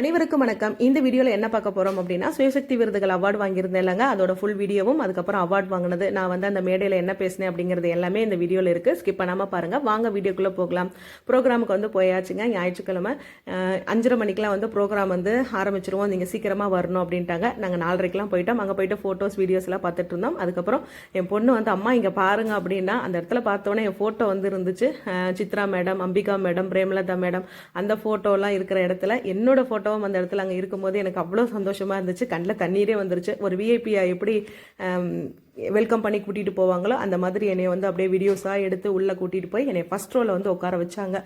அனைவருக்கும் வணக்கம். இந்த வீடியோவில் என்ன பார்க்க போகிறோம் அப்படின்னா சுயசக்தி விருதுகள் அவார்டு வாங்கியிருந்தேன் இல்லைங்க. அதோட ஃபுல் வீடியோவும் அதுக்கப்புறம் அவார்டு வாங்கினது. நான் வந்து அந்த மேடையில் என்ன பேசினேன் அப்படிங்கிறது எல்லாமே இந்த வீடியோவில் இருக்குது ஸ்கிப் பண்ணாமல் பாருங்கள் வாங்க வீடியோக்குள்ளே போகலாம். ப்ரோக்ராமுக்கு வந்து போயாச்சுங்க. ஞாயிற்றுக்கிழமை அஞ்சரை மணிக்கெலாம் வந்து ப்ரோக்ராம் வந்து ஆரம்பிச்சிருவோம். நீங்கள் சீக்கிரமாக வரணும் அப்படின்ட்டாங்க. நாங்கள் நாலரைக்கெலாம் போயிட்டோம். அங்கே போயிட்டு ஃபோட்டோஸ் வீடியோஸ்லாம் பார்த்துட்டு இருந்தோம். அதுக்கப்புறம் என் பொண்ணு வந்து அம்மா இங்கே பாருங்க அப்படின்னா அந்த இடத்துல பார்த்தோன்னே என் ஃபோட்டோ வந்து இருந்துச்சு. Chitra madam Ambika madam Premalatha madam அந்த ஃபோட்டோலாம் இருக்கிற இடத்துல என்னோட ஃபோட்டோவும் அந்த இடத்துல அங்கே இருக்கும்போது எனக்கு அவ்வளோ சந்தோஷமாக இருந்துச்சு. கண்ணில் தண்ணீரே வந்துருச்சு. ஒரு விஐபியை எப்படி வெல்கம் பண்ணி கூட்டிகிட்டு போவாங்களோ அந்த மாதிரி என்னை வந்து அப்படியே வீடியோஸாக எடுத்து உள்ளே கூட்டிகிட்டு போய் என்னை ஃபஸ்ட் ரோவில் வந்து உட்கார வச்சாங்க.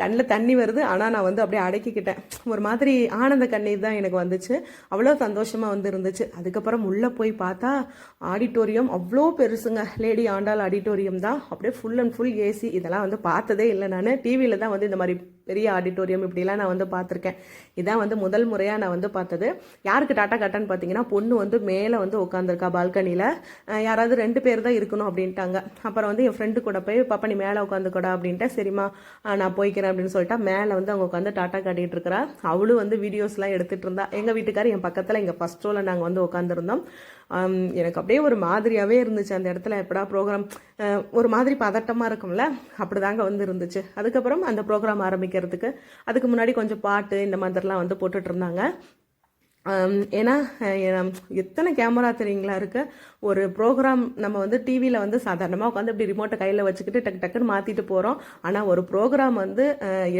கண்ணில் தண்ணி வருது. ஆனால் நான் வந்து அப்படியே அடக்கிக்கிட்டேன். ஒரு மாதிரி ஆனந்த கண்ணீர் தான் எனக்கு வந்துச்சு. அவ்வளோ சந்தோஷமாக வந்து இருந்துச்சு. அதுக்கப்புறம் உள்ளே போய் பார்த்தா ஆடிட்டோரியம் அவ்வளோ பெருசுங்க. லேடி ஆண்டாள் ஆடிட்டோரியம் தான். அப்படியே ஃபுல் அண்ட் ஃபுல் ஏசி இதெல்லாம் வந்து பார்த்ததே இல்லை நான். டிவியில் தான் வந்து இந்த மாதிரி பெரிய ஆடிட்டோரியம் இப்படிலாம் நான் வந்து பார்த்துருக்கேன். இதான் வந்து முதல் முறையாக நான் வந்து பார்த்தது. யாருக்கு டாட்டா கட்டான்னு பார்த்தீங்கன்னா பொண்ணு வந்து மேலே வந்து உட்காந்துருக்கா பால்கனியில் யாராவது ரெண்டு பேர் தான் இருக்கணும் அப்படின்ட்டாங்க. அப்புறம் வந்து என் ஃப்ரெண்டு கூட போய் பாப்பா நீ மேலே உட்காந்துக்கூடா அப்படின்ட்டு சரிம்மா நான் போய்க்கிறேன். அப்படின்னு சொல்லிட்டா மேலே வந்து அவங்க உட்காந்து டாட்டா காட்டிட்டு இருக்கிறா. அவளும் வந்து வீடியோஸ்லாம் எடுத்துட்டு இருந்தா. எங்கள் வீட்டுக்காரர் என் பக்கத்தில் எங்கள் ஃபர்ஸ்ட் ரோவில் நாங்கள் வந்து உட்காந்துருந்தோம் எனக்கு அப்படியே ஒரு மாதிரியாகவே இருந்துச்சு அந்த இடத்துல. எப்படா ப்ரோக்ராம் ஒரு மாதிரி பதட்டமாக இருக்கும்ல? அப்படி தாங்க வந்து இருந்துச்சு. அதுக்கப்புறம் அந்த ப்ரோக்ராம் ஆரம்பிக்கிறதுக்கு அதுக்கு முன்னாடி கொஞ்சம் பாட்டு இந்த மாதிரிலாம் வந்து போட்டுட்டு இருந்தாங்க. ஏன்னா எத்தனை கேமரா தெரியுங்களா இருக்கு? ஒரு ப்ரோக்ராம் நம்ம வந்து டிவியில் வந்து சாதாரணமாக உட்காந்து இப்படி ரிமோட்டை கையில் வச்சுக்கிட்டு டக்கு டக்குன்னு மாற்றிட்டு போகிறோம் ஆனால் ஒரு ப்ரோக்ராம் வந்து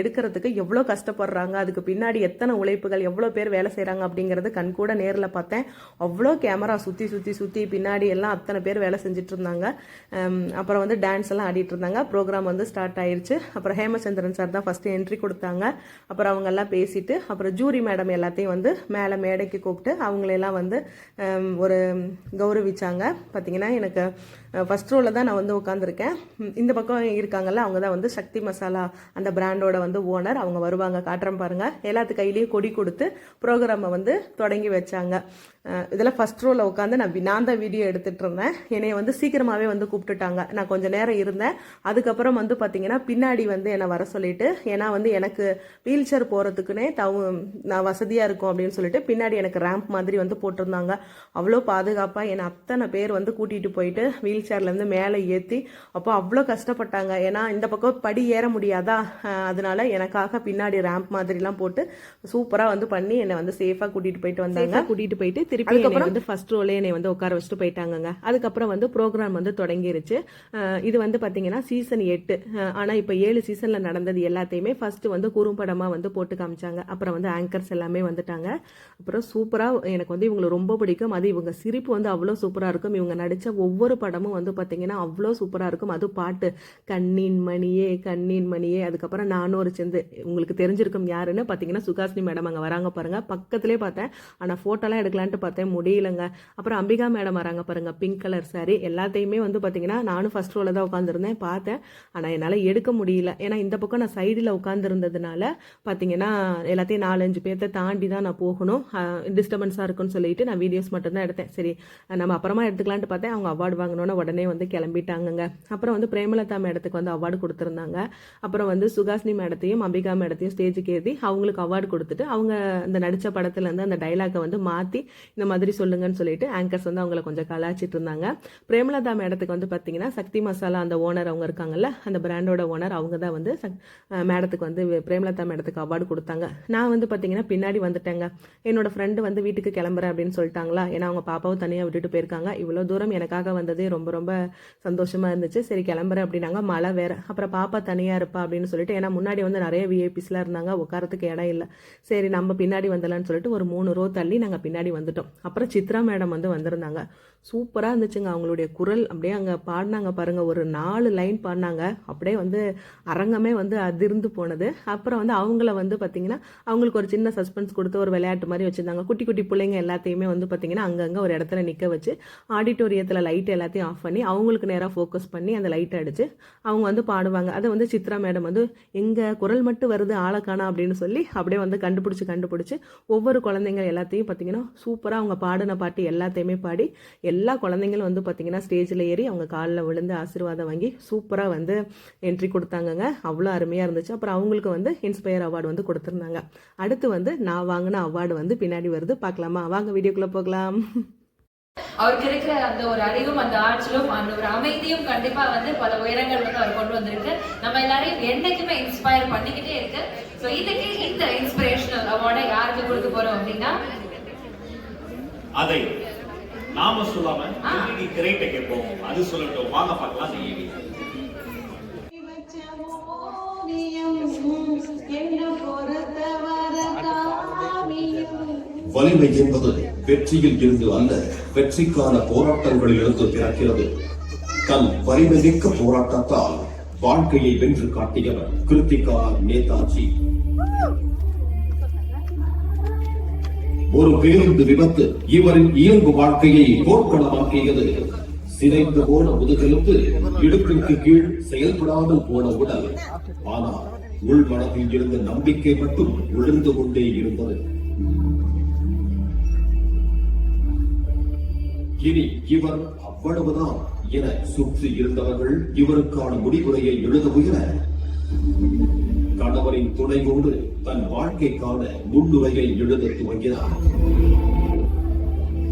எடுக்கிறதுக்கு எவ்வளோ கஷ்டப்படுறாங்க அதுக்கு பின்னாடி எத்தனை உழைப்புகள் எவ்வளோ பேர் வேலை செய்கிறாங்க அப்படிங்கிறது கண் கூட நேரில் பார்த்தேன். அவ்வளோ கேமரா சுற்றி சுற்றி சுற்றி பின்னாடி எல்லாம் அத்தனை பேர் வேலை செஞ்சுட்டு இருந்தாங்க. அப்புறம் வந்து டான்ஸ் எல்லாம் ஆடிட்டு இருந்தாங்க. ப்ரோக்ராம் வந்து ஸ்டார்ட் ஆயிடுச்சு அப்புறம் ஹேமச்சந்திரன் சார் தான் ஃபஸ்ட்டு என்ட்ரி கொடுத்தாங்க. அப்புறம் அவங்க எல்லாம் பேசிட்டு அப்புறம் ஜூரி மேடம் எல்லாத்தையும் வந்து மேலே மேடைக்கு கூப்பிட்டு அவங்களெல்லாம் வந்து ஒரு கௌரவிச்சாங்க. பார்த்தீங்கன்னா எனக்கு ஃபர்ஸ்ட் ரோவில் தான் நான் வந்து உட்காந்துருக்கேன் இந்த பக்கம் இருக்காங்கல்ல அவங்க தான் வந்து சக்தி மசாலா அந்த பிராண்டோட வந்து ஓனர் அவங்க வருவாங்க காட்டுறேன் பாருங்கள் எல்லாத்து கையிலையும் கொடி கொடுத்து ப்ரோக்ராமை வந்து தொடங்கி வச்சாங்க. இதெல்லாம் ஃபஸ்ட் ரோவில் உட்காந்து நான் நான் தான் வீடியோ எடுத்துகிட்டு இருந்தேன். என்னைய வந்து சீக்கிரமாகவே வந்து கூப்பிட்டுட்டாங்க. நான் கொஞ்சம் நேரம் இருந்தேன். அதுக்கப்புறம் வந்து பார்த்தீங்கன்னா பின்னாடி வந்து என்னை வர சொல்லிட்டு ஏன்னா வந்து எனக்கு வீல் சேர் போகிறதுக்குனே தவு நான் வசதியாக இருக்கும் அப்படின்னு சொல்லிட்டு பின்னாடி எனக்கு ரேம்ப் மாதிரி வந்து போட்டிருந்தாங்க. அவ்வளோ பாதுகாப்பாக என்னை அத்தனை பேர் வந்து கூட்டிகிட்டு போயிட்டு வீல் சேர்லேருந்து மேலே ஏற்றி அப்போ அவ்வளோ கஷ்டப்பட்டாங்க. ஏன்னா இந்த பக்கம் படி ஏற முடியாதா? அதனால எனக்காக பின்னாடி ரேம்ப் மாதிரிலாம் போட்டு சூப்பராக வந்து பண்ணி என்னை வந்து சேஃபாக கூட்டிகிட்டு போயிட்டு வந்தாங்க. கூட்டிகிட்டு போயிட்டு திருப்பி அதுக்கப்புறம் வந்து ஃபர்ஸ்ட் ரோலே என்னை வந்து உட்கார வச்சுட்டு போயிட்டாங்கங்க. அதுக்கப்புறம் வந்து ப்ரோக்ராம் வந்து தொடங்கிருச்சு. இது வந்து பார்த்தீங்கன்னா சீசன் எட்டு. ஆனால் இப்போ ஏழு சீசனில் நடந்தது எல்லாத்தையுமே ஃபர்ஸ்ட் வந்து குறும்படமாக வந்து போட்டு காமிச்சாங்க. அப்புறம் வந்து ஆங்கர்ஸ் எல்லாமே வந்துட்டாங்க. அப்புறம் சூப்பராக எனக்கு வந்து இவங்களை ரொம்ப பிடிக்கும். அது இவங்க சிரிப்பு வந்து அவ்வளோ சூப்பராக இருக்கும். இவங்க நடித்த ஒவ்வொரு படமும் வந்து பார்த்தீங்கன்னா அவ்வளோ சூப்பராக இருக்கும். அது பாட்டு கண்ணின் மணியே கண்ணின் மணியே. அதுக்கப்புறம் நானும் ஒரு செந்து. உங்களுக்கு தெரிஞ்சிருக்கும் யாருன்னு பார்த்தீங்கன்னா சுகாசினி மேடம் அங்கே வராங்க பாருங்கள் பக்கத்துலேயே பார்த்தேன். ஆனால் ஃபோட்டோலாம் எடுக்கலான்ட்டு பார்த்தேன். முடியலங்க. அப்புறம் அம்பிகா மேடம் வராங்க பாருங்கள் பிங்க் கலர் சாரி எல்லாத்தையுமே வந்து பார்த்தீங்கன்னா நானும் ஃபஸ்ட் ரோவில் தான் உட்காந்துருந்தேன் பார்த்தேன். ஆனால் என்னால் எடுக்க முடியல. ஏன்னா இந்த பக்கம் நான் சைடில் உட்காந்துருந்ததுனால பார்த்தீங்கன்னா எல்லாத்தையும் நாலஞ்சு பேர்த்த தாண்டி தான் நான் போகணும். டிஸ்டர்பன்ஸாக இருக்குன்னு சொல்லிட்டு நான் வீடியோஸ் மட்டும்தான் எடுத்தேன். சரி நம்ம அப்புறமா எடுத்துக்கலான்ட்டு பார்த்தேன். அவங்க அவார்டு வாங்கினோன்னே உடனே வந்து கிளம்பிட்டாங்கங்க. அப்புறம் வந்து பிரேமலதா மேடத்துக்கு வந்து அவார்டு கொடுத்துருந்தாங்க. அப்புறம் வந்து சுகாசினி மேடத்தையும் அம்பிகா மேடத்தையும் ஸ்டேஜுக்கு ஏற்றி அவங்களுக்கு அவார்டு கொடுத்துட்டு அவங்க அந்த நடித்த படத்துலேருந்து அந்த டைலாக்கை வந்து மாற்றி இந்த மாதிரி சொல்லுங்கன்னு சொல்லிட்டு ஆங்கர்ஸ் வந்து அவங்கள கொஞ்சம் கலாச்சிட்டு இருந்தாங்க. பிரேமலதா மேடத்துக்கு வந்து பார்த்தீங்கன்னா சக்தி மசாலா அந்த ஓனர் அவங்க இருக்காங்கல்ல அந்த பிராண்டோட ஓனர் அவங்க தான் வந்து மேடத்துக்கு வந்து பிரேமலதா மேடத்துக்கு அவார்டு கொடுத்தாங்க. நான் வந்து பார்த்தீங்கன்னா பின்னாடி வந்துட்டேங்க. என்னோட ஃப்ரெண்டு வந்து வீட்டுக்கு கிளம்புறேன் அப்படின்னு சொல்லிட்டாங்களா? ஏன்னா அவங்க பாப்பாவும் தனியாக விட்டுட்டு போயிருக்காங்க. இவ்வளோ தூரம் எனக்காக வந்ததே ரொம்ப ரொம்ப சந்தோஷமாக இருந்துச்சு. சரி கிளம்புறேன் அப்படின்னாங்க. மழை வேற. அப்புறம் பாப்பா தனியாக இருப்பா அப்படின்னு சொல்லிட்டு ஏன்னா முன்னாடி வந்து நிறைய விஐபிஸ்லாம் இருந்தாங்க. உட்காரத்துக்கு இடம் இல்லை. சரி நம்ம பின்னாடி வந்துடலான்னு சொல்லிட்டு ஒரு மூணு ரோ தள்ளி நாங்கள் பின்னாடி வந்துட்டோம். அப்புறம் சித்ரா மேடம் வந்து வந்திருந்தாங்க. சூப்பராக இருந்துச்சுங்க. அவங்களுடைய குரல் அப்படியே அங்கே பாடினாங்க பாருங்கள் ஒரு நாலு லைன் பாடினாங்க. அப்படியே வந்து அரங்கமே வந்து அதிர்ந்து போனது. அப்புறம் வந்து அவங்கள வந்து பார்த்தீங்கன்னா அவங்களுக்கு ஒரு சின்ன சஸ்பென்ஸ் கொடுத்து ஒரு விளையாட்டு மாதிரி வச்சுருந்தாங்க. குட்டி குட்டி பிள்ளைங்க எல்லாத்தையுமே வந்து பார்த்தீங்கன்னா அங்கங்கே ஒரு இடத்துல நிற்க வச்சு ஆடிட்டோரியத்தில் லைட் எல்லாத்தையும் ஆஃப் பண்ணி அவங்களுக்கு நேராக ஃபோக்கஸ் பண்ணி அந்த லைட்டை அடித்து அவங்க வந்து பாடுவாங்க. அதை வந்து சித்ரா மேடம் வந்து எங்கள் குரல் மட்டும் வருது ஆளக்கானா அப்படின்னு சொல்லி அப்படியே வந்து கண்டுபிடிச்சி கண்டுபிடிச்சி ஒவ்வொரு குழந்தைங்க எல்லாத்தையும் பார்த்தீங்கன்னா சூப்பராக அவங்க பாடின பாட்டு எல்லாத்தையுமே பாடி எல்லா குழந்தைங்களும் வந்து பார்த்திங்கன்னா ஸ்டேஜில் ஏறி அவங்க காலில் விழுந்து ஆசீர்வாதம் வாங்கி சூப்பராக வந்து என்ட்ரி கொடுத்தாங்கங்க. அவ்வளோ அருமையாக இருந்துச்சு. அப்புறம் அவங்களுக்கு வந்து இன்ஸ்பயர் அவார்டு வந்து கொடுத்துருந்தாங்க. அடுத்து வந்து நான் வாங்கின அவார்டு வந்து பின்னாடி வருது. பார்க்கலாமா? வாங்க வீடியோக்குள்ளே போகலாம். அவருக்கு இருக்கிற அந்த ஒரு அறிவும் அந்த ஆற்றலும் அந்த ஒரு அமைதியும் கண்டிப்பா வந்து பல உயரங்கள் வந்து அவர் கொண்டு வந்திருக்கு. நம்ம எல்லாரையும் என்னைக்குமே இன்ஸ்பயர் பண்ணிக்கிட்டே இருக்கு. சோ இதுக்கு இந்த இன்ஸ்பிரேஷனல் அவார்டை யாருக்கு கொடுக்க போறோம் அப்படின்னா? அதை நாம சொல்லாம எல்இடி திரைட்ட கேட்போம். அது சொல்லட்டும். வாங்க பார்க்கலாம். ஈவி வலிமை என்பது வெற்றியில் இருந்து அல்ல வெற்றிக்கான போராட்டங்களில் இருந்து பிறக்கிறது. தன் வலிமை மிக்க போராட்டத்தால் வாழ்க்கையை வென்று காட்டியவர் கிருத்திகா நேதாஜி. ஒரு பேருந்து விபத்து இவரின் இயல்பு வாழ்க்கையை போர்க்களமாக்கியது சிதைந்து போன முதுகெலும்பு இடுப்பிற்கு கீழ் செயல்படாமல் போன உடல். ஆனால் உள்மனத்தில் இருந்த நம்பிக்கை மட்டும் விழுந்து கொண்டே இருந்தது. இனி இவர் அவ்வளவுதான் என சுற்றி இருந்தவர்கள் இவருக்கான முடிவுரையை எழுத முயல கணவரின் துணையோடு தன் வாழ்க்கைக்கான முன்னுரையை எழுத துவங்கினார்.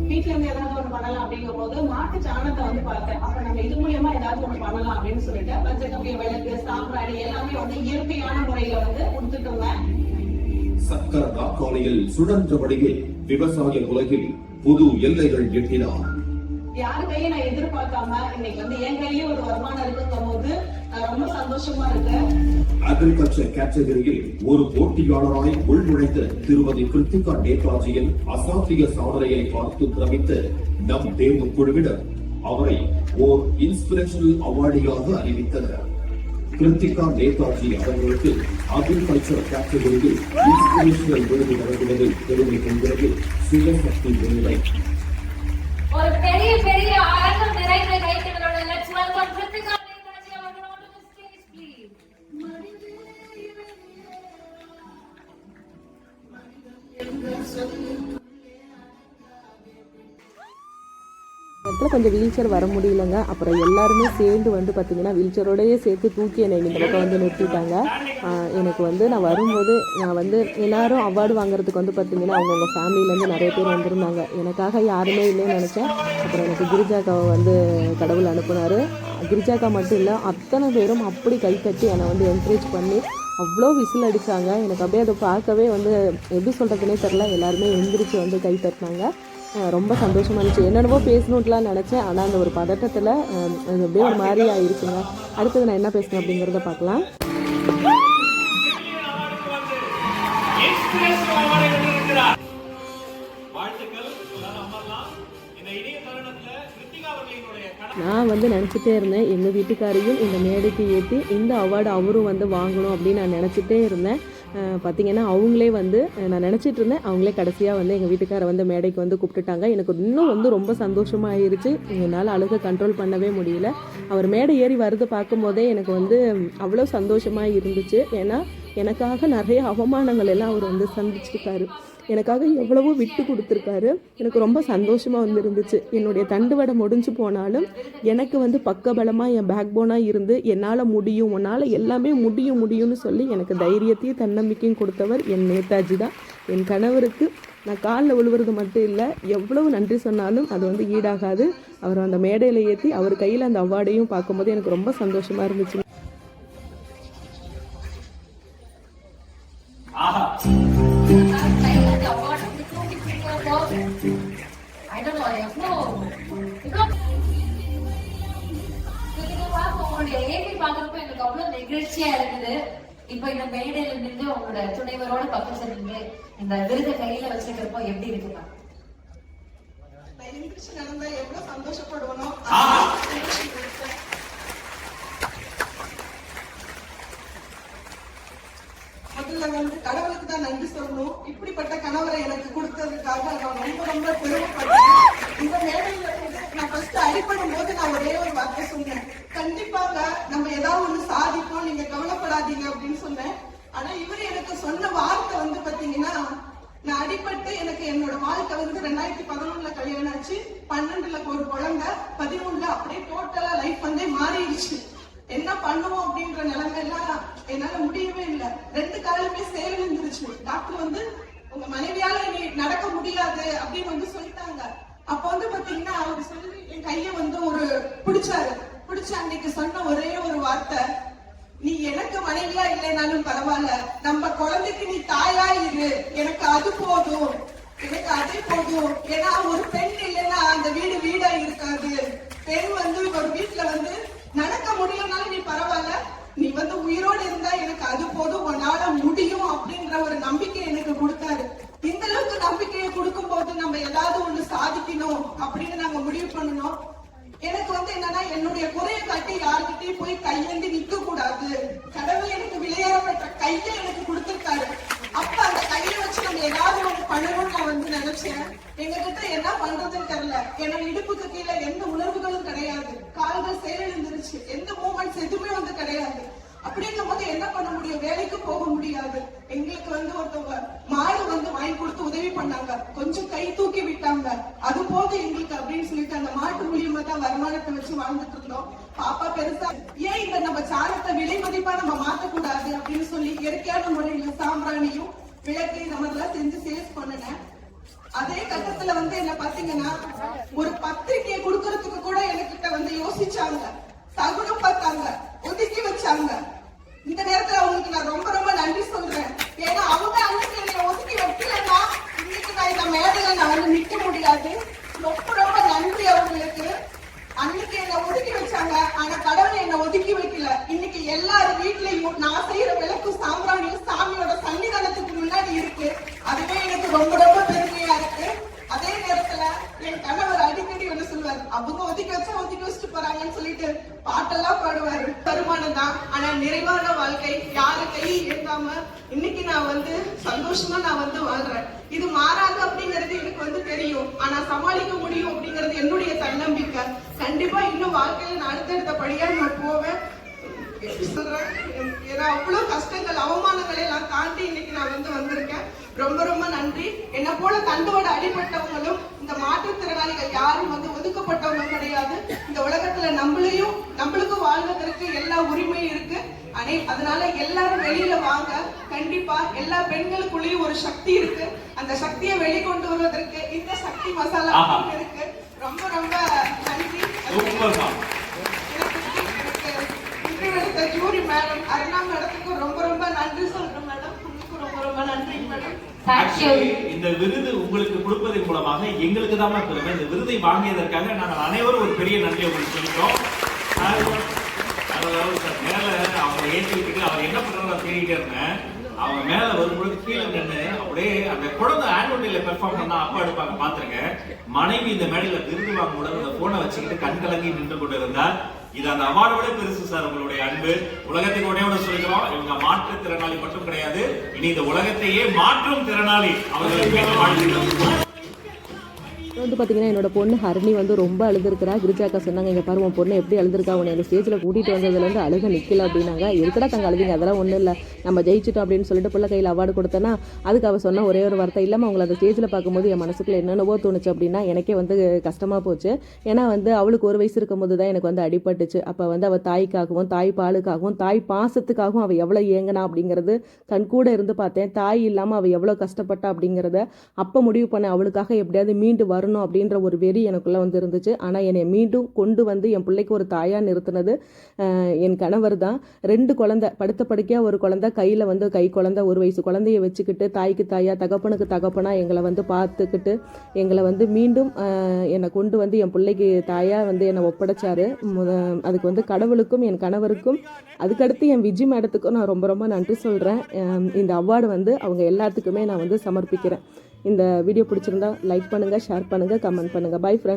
வீட்ல இருந்து ஏதாவது ஒண்ணு பண்ணலாம் அப்படிங்கும் போது மாட்டு சாணத்தை வந்து பார்த்தேன் அப்ப நம்ம இது மூலியமா ஏதாவது ஒண்ணு பண்ணலாம் அப்படின்னு சொல்லிட்டு பஞ்சகவிய விளக்கு சாம்பிராணி எல்லாமே வந்து இயற்கையான முறையில வந்து கொடுத்துட்டு இருந்தேன் சக்கர நாற்காலியில் சுழன்றபடியே விவசாய உலகில் புது எல்லைகள் எட்டினார். யாரு கையும் நான் எதிர்பார்க்காம இன்னைக்கு வந்து என் கையிலயும் ஒரு வருமானம் இருக்குங்கும் போது நான் ரொம்ப சந்தோஷமா இருக்கேன். அக்ரிகல்ச்சர் கேட்டகரியில் ஒரு போட்டியாளராய் உள்நுழைந்த திருமதி கிருத்திகா நேதாஜியின் அசாத்திய சாதனையை பார்த்து பிரமித்த நம் தேர்வு குழுவினர் அவரை ஓர் இன்ஸ்பிரேஷனல் அவார்டியாக அறிவித்தனர். கிருத்திகா நேதாஜி அவர்களுக்கு அக்ரிகல்ச்சர் கேட்டகரியில் இன்ஸ்பிரேஷனல் விருது வழங்குவதில் பெருமை கொள்கிறது. சுயசக்தி விருதை. இடத்துல கொஞ்சம் வீல்சேர் வர முடியலங்க. அப்புறம் எல்லாருமே சேர்ந்து வந்து பார்த்தீங்கன்னா வீல்சேரோடையே சேர்த்து தூக்கி என்னை இந்த பக்கம் வந்து நிறுத்திட்டாங்க. எனக்கு வந்து நான் வரும்போது நான் வந்து எல்லாரும் அவார்டு வாங்குறதுக்கு வந்து பார்த்தீங்கன்னா அவங்கவுங்க ஃபேமிலியிலேருந்து நிறைய பேர் வந்திருந்தாங்க. எனக்காக யாருமே இல்லைன்னு நினச்சேன். அப்புறம் எனக்கு கிரிஜாக்காவை வந்து கடவுள் அனுப்புனார். கிரிஜாக்கா மட்டும் இல்லை அத்தனை பேரும் அப்படி கைத்தட்டி என்னை வந்து என்கரேஜ் பண்ணி அவ்வளோ விசில் அடித்தாங்க எனக்கு அப்படியே அதை பார்க்கவே வந்து எப்படி சொல்கிறதுனே தெரில எல்லாருமே எழுந்திரிச்சு வந்து கை தட்டினாங்க. ரொம்ப சந்தோஷமாக இருந்துச்சு. என்னென்னவோ பேசணுன்ட்டுலாம் நினச்சேன். ஆனால் அந்த ஒரு பதட்டத்தில் அது அப்படியே ஒரு மாதிரி ஆகிருக்குங்க அடுத்தது நான் என்ன பேசணும் அப்படிங்கிறத பார்க்கலாம். வாழ்த்துக்கள். நான் வந்து நினச்சிட்டே இருந்தேன். எங்கள் வீட்டுக்காரையும் இந்த மேடைக்கு ஏற்றி இந்த அவார்டு அவரும் வந்து வாங்கணும் அப்படின்னு நான் நினச்சிட்டே இருந்தேன். பார்த்திங்கன்னா பார்த்தீங்கன்னா அவங்களே வந்து நான் நினச்சிட்டு இருந்தேன். அவங்களே கடைசியாக வந்து எங்கள் வீட்டுக்காரை வந்து மேடைக்கு வந்து கூப்பிட்டுட்டாங்க. எனக்கு இன்னும் வந்து ரொம்ப சந்தோஷமாயிருச்சு. என்னால் அழுக கண்ட்ரோல் பண்ணவே முடியல. அவர் மேடை ஏறி வருது பார்க்கும்போதே எனக்கு வந்து அவ்வளோ சந்தோஷமாக இருந்துச்சு ஏன்னா எனக்காக நிறைய அவமானங்கள் எல்லாம் அவர் வந்து சந்திச்சிருக்காரு எனக்காக எவ்வளவோ விட்டு கொடுத்துருக்காரு. எனக்கு ரொம்ப சந்தோஷமாக வந்து இருந்துச்சு என்னுடைய தண்டுவடை முடிஞ்சு போனாலும் எனக்கு வந்து பக்கபலமாக என் பேக் போனாக இருந்து என்னால் முடியும் உன்னால் எல்லாமே முடியும் முடியும்னு சொல்லி எனக்கு தைரியத்தையும் தன்னம்பிக்கையும் கொடுத்தவர் என் நேதாஜி தான். என் கணவருக்கு நான் காலில் விழுவுறது மட்டும் இல்லை எவ்வளவு நன்றி சொன்னாலும் அது வந்து ஈடாகாது. அவர் அந்த மேடையில் ஏற்றி அவர் கையில் அந்த அவார்டையும் பார்க்கும்போது எனக்கு ரொம்ப சந்தோஷமாக இருந்துச்சு. ஆஹா. நெகிழ்ச்சியா இருக்குது. இப்ப இந்த மேடையில நின்று உங்களோட துணைவரோட பக்கத்துல நின்று இந்த விருதை கையில வச்சிருக்கிறப்போ எப்படி நடந்தா எவ்வளவு சந்தோஷப்படுவனோ முதல்ல வந்து கடவுளுக்கு தான் நன்றி சொல்லணும். இப்படிப்பட்ட கணவரை எனக்கு கொடுத்ததுக்காக நான் ரொம்ப ரொம்ப பெருமைப்படுறேன் இந்த மேடையில நான் ஃபர்ஸ்ட் அடிப்படும் போது நான் ஒரே ஒரு வார்த்தை சொன்னேன். கண்டிப்பாங்க நம்ம ஏதாவது ஒண்ணு சாதிப்போம் நீங்க கவலைப்படாதீங்க அப்படின்னு சொன்னேன். ஆனா இவர் எனக்கு சொன்ன வார்த்தை வந்து பாத்தீங்கன்னா நான் அடிபட்டு எனக்கு என்னோட வாழ்க்கை வந்து ரெண்டாயிரத்தி பதினொன்னுல கல்யாணம் ஆச்சு. பன்னெண்டுல ஒரு குழந்தை பதிமூணுல அப்படியே டோட்டலா லைஃப் வந்து மாறிடுச்சு. என்ன பண்ணுவோம் அப்படின்ற நிலைமை எல்லாம் என்னால முடியவே இல்லை. ரெண்டு காலமே சேல் இருந்துருச்சு டாக்டர் வந்து உங்க மனைவியால இனி நடக்க முடியாது அப்படின்னு வந்து சொல்லிட்டாங்க. அப்ப வந்து பாத்தீங்கன்னா அவர் சொல்லி என் கைய வந்து ஒரு பிடிச்சாரு. பிடிச்ச அன்னைக்கு சொன்ன ஒரே ஒரு வார்த்தை. நீ எனக்கு மனைவியா இல்லைனாலும் பரவாயில்ல. நம்ம குழந்தைக்கு நீ தாயா இரு. எனக்கு அது போதும். எனக்கு அதே போதும். ஏன்னா ஒரு பெண் இல்லைன்னா அந்த வீடு வீடு இருக்காது பெண் வந்து ஒரு வீட்டுல வந்து நடக்க முடியலனாலும் நீ பரவாயில்ல நீ வந்து உயிரோடு இருந்தா எனக்கு அது போதும் உன்னால முடியும் அப்படின்ற ஒரு நம்பிக்கை எனக்கு கொடுத்தாரு இந்த அளவுக்கு நம்பிக்கையை கொடுக்கும் போது நம்ம ஏதாவது ஒண்ணு சாதிக்கணும் அப்படின்னு நாங்க முடிவு பண்ணணும் எனக்கு வந்து என்னன்னா என்னுடைய குறைய காட்டி யாருக்கிட்டையும் போய் கையேந்தி நிக்க கூடாது கடவுள் எனக்கு விளையாடப்பட்ட கையை எனக்கு கொடுத்திருக்காரு. அப்ப அந்த கையை வச்சு நம்ம ஏதாவது ஒண்ணு பண்ணணும்னு நான் வந்து நினைச்சேன். எங்க கிட்ட என்ன பண்றதுன்னு தெரியல. ஏன்னா இடுப்புக்கு கீழே எந்த உணர்வுகளும் கிடையாது. கால்கள் செயலிழந்துருச்சு. எந்த மூமெண்ட்ஸ் எதுவுமே வந்து கிடையாது. அப்படிங்கும் போது என்ன பண்ண முடியும்? வேலைக்கு போக முடியாது. எங்களுக்கு வந்து ஒருத்தவங்க மாடு வந்து வாங்கி கொடுத்து உதவி பண்ணாங்க. கொஞ்சம் கை தூக்கி விட்டாங்க. அது போக எங்களுக்கு அப்படின்னு சொல்லிட்டு அந்த மாட்டு மூலியமா தான் வருமானத்தை வச்சு வாழ்ந்துட்டு இருந்தோம். பாப்பா பெருசா ஏன் இந்த நம்ம சாணத்தை விலை மதிப்பா நம்ம மாத்தக்கூடாது? அப்படின்னு சொல்லி இயற்கையான முறையில சாம்பிராணியும் விளக்கு இந்த மாதிரிலாம் செஞ்சு சேல்ஸ் பண்ணினேன். அதே கட்டத்துல வந்து என்ன பாத்தீங்கன்னா ஒரு பத்திரிகையை கொடுக்கறதுக்கு கூட என்கிட்ட வந்து யோசிச்சாங்க. சகுனம் பார்த்தாங்க. ஒதுக்கி வச்சாங்க. இந்த நேரத்துல அவங்களுக்கு நான் ரொம்ப ரொம்ப நன்றி சொல்றேன். ஏன்னா அவங்க அன்னைக்கு என்னை ஒதுக்கி வைக்கலன்னா இன்னைக்கு நான் இந்த மேடையில நான் வந்து நிக்க முடியாது. ரொம்ப ரொம்ப நன்றி அவங்களுக்கு. அன்னைக்கு என்ன ஒதுக்கி வச்சாங்க. ஆனா கடவுள் என்னை ஒதுக்கி வைக்கல. இன்னைக்கு எல்லார் வீட்லயும் நான் செய்யற விளக்கு சாம்பிராணியும் சாமியோட சன்னிதானத்துக்கு முன்னாடி இருக்கு அதுவே எனக்கு ரொம்ப ரொம்ப பெருமையா இருக்கு அதே நேரத்துல என் கணவர் அடிக்கடி என்ன சொல்லுவார் அவங்க ஒதுக்கி வச்சா ஒதுக்கி வச்சுட்டு போறாங்கன்னு சொல்லிட்டு பாட்டெல்லாம் பாடுவாரு வருமானம் தான் ஆனா நிறைவான வாழ்க்கை யாரு கை ஏந்தாம இன்னைக்கு நான் வந்து சந்தோஷமா நான் வந்து வாழ்றேன் இது மாறாது அப்படிங்கிறது எனக்கு வந்து தெரியும் ஆனா சமாளிக்க முடியும் அப்படிங்கிறது என்னுடைய தன்னம்பிக்கை கண்டிப்பா இன்னும் வாழ்க்கையில நான் அடுத்தடுத்த படியா நான் போவேன். சொல்றேன்? ஏன்னா அவ்வளவு கஷ்டங்கள் அவமானங்களை எல்லாம் தாண்டி இன்னைக்கு நான் வந்து வந்திருக்கேன். ரொம்ப ரொம்ப நன்றி. என்ன போல தண்டோட அடிபட்டவங்களும் இந்த மாற்றுத்திறனாளிகள் யாரும் வந்து ஒதுக்கப்பட்டவங்க கிடையாது. இந்த உலகத்துல நம்மளையும் நம்மளுக்கும் வாழ்வதற்கு எல்லா உரிமையும் இருக்கு. அனை அதனால எல்லாரும் வெளியில வாங்க. கண்டிப்பா எல்லா பெண்களுக்குள்ளேயும் ஒரு சக்தி இருக்கு. அந்த சக்தியை வெளிக்கொண்டு வருவதற்கு இந்த சக்தி மசாலா. இருக்கு. ரொம்ப ரொம்ப சூப்பர்மா ஜூரி மேடம் அருணா மேடத்துக்கு ரொம்ப ரொம்ப நன்றி சொல்றேன் மேடம். உங்களுக்கு ரொம்ப ரொம்ப நன்றி மேடம். தேங்க்யூ Actually, இந்த விருது உங்களுக்கு கொடுப்பதன் மூலமாக எங்களுக்கு தான் பெருமை இந்த விருதை வாங்கியதற்காக நாங்கள் அனைவரும் ஒரு பெரிய நன்றி உங்களுக்கு சொல்லிட்டோம். மேல அவங்க ஏற்றி விட்டுட்டு அவர் என்ன பண்றாரு தேடிட்டே இருந்தேன். அவங்க மேல வரும்பொழுது கீழே நின்று அப்படியே அந்த குழந்தை ஆனுவல் டேல பெர்ஃபார்ம் பண்ணா அப்பா எடுப்பாங்க. பாத்துருங்க. மனைவி இந்த மேடையில விருது வாங்க கூட அந்த போனை வச்சுக்கிட்டு கண் கலங்கி நின்று கொண்டு இருந்தார் இது அந்த அவார்டு விட பெருசு சார் உங்களுடைய அன்பு. உலகத்துக்கு உடனே ஒன்று சொல்லிக்கிறோம். இவங்க மாற்றுத்திறனாளி மட்டும் கிடையாது. இனி இந்த உலகத்தையே மாற்றும் திறனாளி அவர்களுக்கு வாழ்த்துக்கள். வந்து பார்த்தீங்கன்னா என்னோட பொண்ணு ஹரணி வந்து ரொம்ப அழுதுருக்கிறா. கிரிஜாக்கா சொன்னாங்க இங்கே பாரு உன் பொண்ணு எப்படி அழுதுருக்கா? உன்னை அந்த ஸ்டேஜில் கூட்டிகிட்டு வந்ததுலேருந்து அழுக நிற்கல அப்படின்னாங்க. எதுக்கடா தங்க அழுதிங்க? அதெல்லாம் ஒன்றும் இல்லை. நம்ம ஜெயிச்சிட்டோம் அப்படின்னு சொல்லிட்டு பிள்ளை கையில் அவார்டு கொடுத்தேன்னா அதுக்கு அவள் சொன்ன ஒரே ஒரு வார்த்தை இல்லாமல் அவங்கள அந்த ஸ்டேஜில் பார்க்கும்போது என் மனசுக்குள்ள என்னென்னவோ தோணுச்சு அப்படின்னா எனக்கே வந்து கஷ்டமாக போச்சு. ஏன்னா வந்து அவளுக்கு ஒரு வயசு இருக்கும்போது தான் எனக்கு வந்து அடிபட்டுச்சு. அப்போ வந்து அவள் தாய்க்காகவும் தாய் பாலுக்காகவும் தாய் பாசத்துக்காகவும் அவள் எவ்வளோ ஏங்கினா அப்படிங்கிறது கண் கூட இருந்து பார்த்தேன். தாய் இல்லாமல் அவள் எவ்வளோ கஷ்டப்பட்டா அப்படிங்கிறத அப்போ முடிவு பண்ண அவளுக்காக எப்படியாவது மீண்டு வரணும். அப்படின்ற ஒரு வெறி எனக்குள்ளே வந்து இருந்துச்சு ஆனால் என்னை மீண்டும் கொண்டு வந்து என் பிள்ளைக்கு ஒரு தாயாக நிறுத்தினது என் கணவர் தான். ரெண்டு குழந்தை படுத்த படுக்கையாக ஒரு குழந்தை கையில் வந்து கை குழந்தை ஒரு வயசு குழந்தைய வச்சுக்கிட்டு தாய்க்கு தாயாக தகப்பனுக்கு தகப்பனாக எங்களை வந்து பார்த்துக்கிட்டு எங்களை வந்து மீண்டும் என்னை கொண்டு வந்து என் பிள்ளைக்கு தாயாக வந்து என்னை ஒப்படைச்சாரு. அதுக்கு வந்து கடவுளுக்கும் என் கணவருக்கும் அதுக்கடுத்து என் விஜி மேடத்துக்கும் நான் ரொம்ப ரொம்ப நன்றி சொல்கிறேன் இந்த அவார்டு வந்து அவங்க எல்லாத்துக்குமே நான் வந்து சமர்ப்பிக்கிறேன். இந்த வீடியோ பிடிச்சிருந்தா லைக் பண்ணுங்கள் ஷேர் பண்ணுங்கள் கமெண்ட் பண்ணுங்கள் பை ஃப்ரெண்ட்